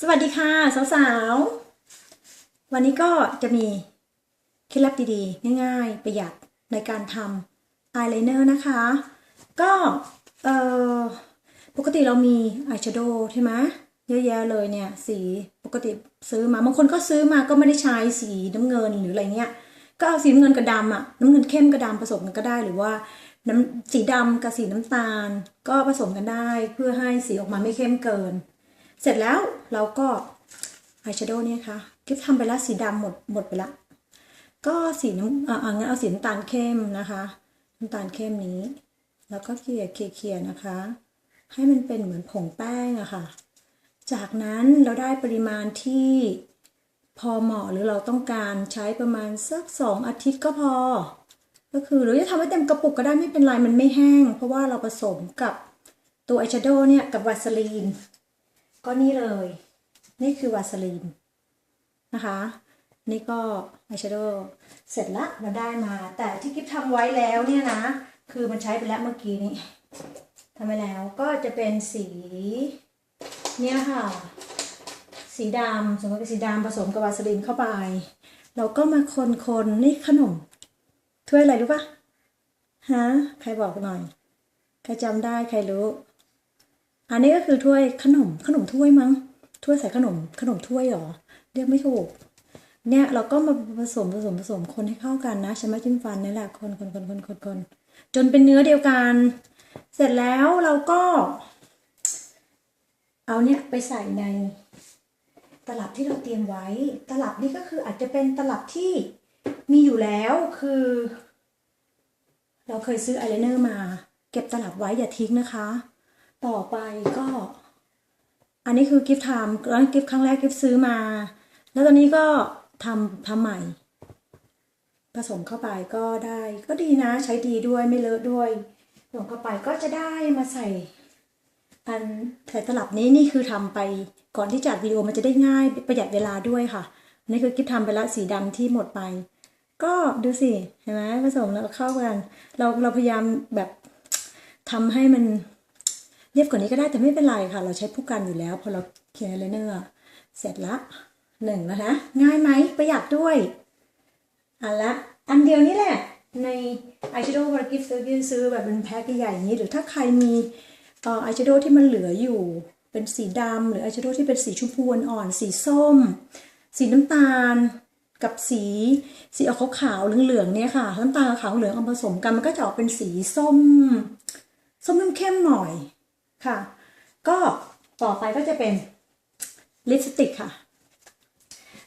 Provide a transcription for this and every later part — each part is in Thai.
สวัสดีค่ะ สาวๆ วันนี้ก็จะมีเคล็ดลับดีๆ ง่ายๆ ประหยัดในการทำอายไลเนอร์นะคะ ก็เออปกติเรามีอายแชโดว์ใช่ไหมเยอะแยะเลยเนี่ย สีปกติซื้อมาบางคนก็ซื้อมาก็ไม่ได้ใช้สีน้ำเงินหรืออะไรเงี้ยก็เอาสีน้ำเงินกับดำอะน้ำเงินเข้มกับดำผสมกันก็ได้หรือว่าน้ำสีดำกับสีน้ำตาล ก็ผสมกันได้เพื่อให้สีออกมาไม่เข้มเกิน เสร็จแล้วเราก็อายแชโดว์เนี่ยค่ะกิ๊บทำไปแล้วสีดำหมดหมดไปละ ก็สีน้ำอ่าอ่างั้นเอาสีน้ำตาลเข้มนะคะน้ำตาลเข้มนี้ แล้วก็เกลี่ยเกลี่ยๆนะคะ ให้มันเป็นเหมือนผงแป้งอะค่ะ จากนั้นเราได้ปริมาณที่พอเหมาะหรือเราต้องการใช้ประมาณสักสองอาทิตย์ก็พอ ก็คือหรือจะทำให้เต็มกระปุกก็ได้ไม่เป็นไรมันไม่แห้ง เพราะว่าเราผสมกับตัวอายแชโดว์เนี่ยกับวาสลีน ก็นี่เลย นี่คือวาสลีนนะคะ นี่ก็อายแชโดว์เสร็จละเราได้มา แต่ที่กิ๊บทำไว้แล้วเนี่ยนะ คือมันใช้ไปแล้วเมื่อกี้นี้ทำไปแล้วก็จะเป็นสี เนี่ยค่ะ สีดำสมมติเป็นสีดำผสมกับวาสลีนเข้าไป เราก็มาคนๆนี่ขนมถ้วยอะไรรู้ปะฮะใครบอกหน่อย ใครจำได้ใครรู้ อันนี้ก็คือถ้วยขนมขนมถ้วยมั้งถ้วยใส่ขนมขนมถ้วยหรอเรียกไม่ถูกเนี่ยเราก็มาผสมผสมผสมคนให้เข้ากันนะใช้ไม้จิ้มฟันนี่แหละคนคนคนคนคนคนจนเป็นเนื้อเดียวกัน เสร็จแล้วเราก็ เอาเนี่ยไปใส่ในตลับที่เราเตรียมไว้ ตลับนี่ก็คืออาจจะเป็นตลับที่มีอยู่แล้วคือ เราเคยซื้ออายไลเนอร์มา เก็บตลับไว้อย่าทิ้งนะคะ ต่อไปก็ อันนี้คือกิฟต์ทำแล้วกิฟต์ครั้งแรกกิฟต์ซื้อมา แล้วตอนนี้ก็ทำทำใหม่ ผสมเข้าไปก็ได้ ก็ดีนะใช้ดีด้วยไม่เลอะด้วยผสมเข้าไปก็จะได้มาใส่อันใส่ตลับนี้นี่คือทำไปก่อนที่จะอัดวิดีโอมันจะได้ง่ายประหยัดเวลาด้วยค่ะนี่คือกิฟทำไปแล้วสีดำที่หมดไป ก็ดูสิเห็นไหมผสมแล้วเข้ากัน เราเราพยายามแบบทำให้มัน เรียบกว่านี้ก็ได้แต่ไม่เป็นไรค่ะ เราใช้ผู้กันอยู่แล้ว พอเราเขียนอะไรเนอร์เสร็จละหนึ่งแล้วนะง่ายไหมประหยัดด้วยอันละอันเดียวนี่แหละ ในอายแชโดว์วาร์กิฟซื้อกินซื้อแบบเป็นแพ็คใหญ่ๆนี้หรือถ้าใครมีอออายแชโดว์ที่มันเหลืออยู่เป็นสีดำหรืออายแชโดว์ที่เป็นสีชมพูอ่อนสีส้ม สีน้ำตาลกับสีสีออกขาวๆเหลืองๆเนี่ยค่ะน้ำตาลขาวเหลืองเอาผสมกันมันก็จะออกเป็นสีส้ม ส้มเข้มๆหน่อย ค่ะ ก็ต่อไปก็จะเป็นลิปสติกค่ะ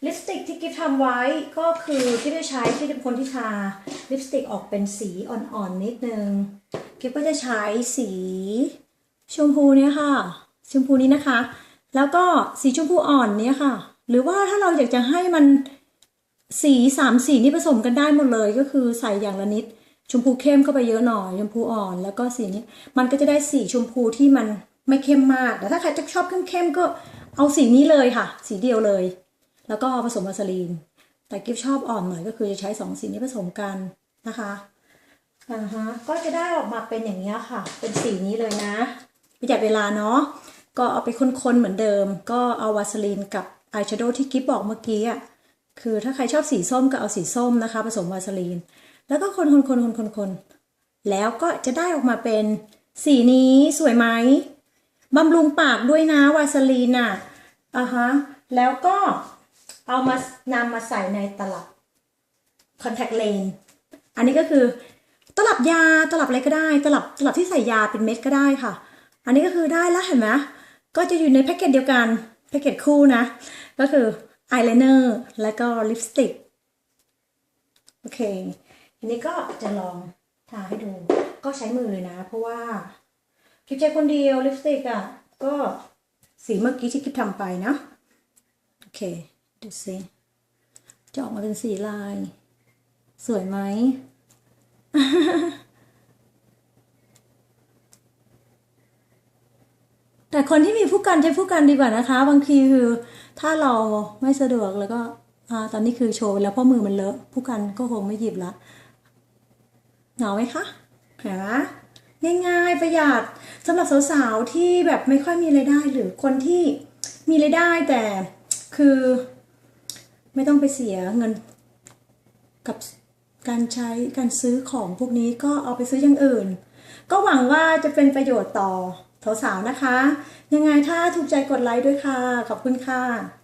ลิปสติกที่กิฟทำไว้ก็คือที่ได้ใช้ที่เป็นคนที่ทาลิปสติกออกเป็นสีอ่อนๆนิดนึงกิฟก็จะใช้สีชมพูเนี่ยค่ะ ชมพูนี้นะคะ แล้วก็สีชมพูอ่อนเนี่ยค่ะ หรือว่าถ้าเราอยากจะให้มันสีสามสีนี่ผสมกันได้หมดเลยก็คือใส่อย่างละนิด ชมพูเข้มเข้าไปเยอะหน่อยชมพูอ่อนแล้วก็สีนี้ มันก็จะได้สีชมพูที่มันไม่เข้มมากแต่ถ้าใครจะชอบเข้มๆก็เอาสีนี้เลยค่ะ สีเดียวเลย แล้วก็ผสมวาสลีน แต่กิฟชอบอ่อนหน่อยก็คือจะใช้สองสีนี้ผสมกันนะคะอ่าฮะก็จะได้ออกมาเป็นอย่างนี้ค่ะ เป็นสีนี้เลยนะประหยัดเวลาเนาะก็เอาไปคนๆเหมือนเดิม ก็เอาวาสลีนกับอายแชโดว์ที่กิฟบอกเมื่อกี้อะคือถ้าใครชอบสีส้มก็เอาสีส้มนะคะ ผสมวาสลีน แล้วก็คนคนคนคนคนคนแล้วก็จะได้ออกมาเป็นสีนี้สวยไหมบำรุงปากด้วยนะวาสลีนอะอะฮะแล้วก็เอามานำมาใส่ในตลับ contact lens อันนี้ก็คือตลับยาตลับอะไรก็ได้ ตลับตลับที่ใส่ยาเป็นเม็ดก็ได้ค่ะ อันนี้ก็คือได้แล้วเห็นไหมก็จะอยู่ในแพ็กเกจเดียวกันแพ็กเกจคู่นะ ก็คืออายไลเนอร์และก็ลิปสติกโอเค นี้ก็จะลองทาให้ดู ก็ใช้มือเลยนะ เพราะว่าคลิปใช้คนเดียวลิปสติกอะ ก็สีเมื่อกี้ที่คลิปทำไปนะ โอเค ดูสิจะออกมาเป็นสีลาย สวยไหมแต่คนที่มีผู้กันใช้ผู้กันดีกว่านะคะ บางทีคือถ้าเราไม่สะดวกแล้วก็อตอนนี้คือโชว์ไปแล้วเพราะมือมันเลอะ ผู้กันก็คงไม่หยิบละ เหงาไหมคะเห็นไหมง่ายๆประหยัดสำหรับสาวๆที่แบบไม่ค่อยมีรายได้หรือคนที่มีรายได้แต่คือไม่ต้องไปเสียเงินกับการใช้การซื้อของพวกนี้ก็เอาไปซื้ออย่างอื่น ก็หวังว่าจะเป็นประโยชน์ต่อสาวๆนะคะ ยังไงถ้าถูกใจกดไลค์ด้วยค่ะ ขอบคุณค่ะ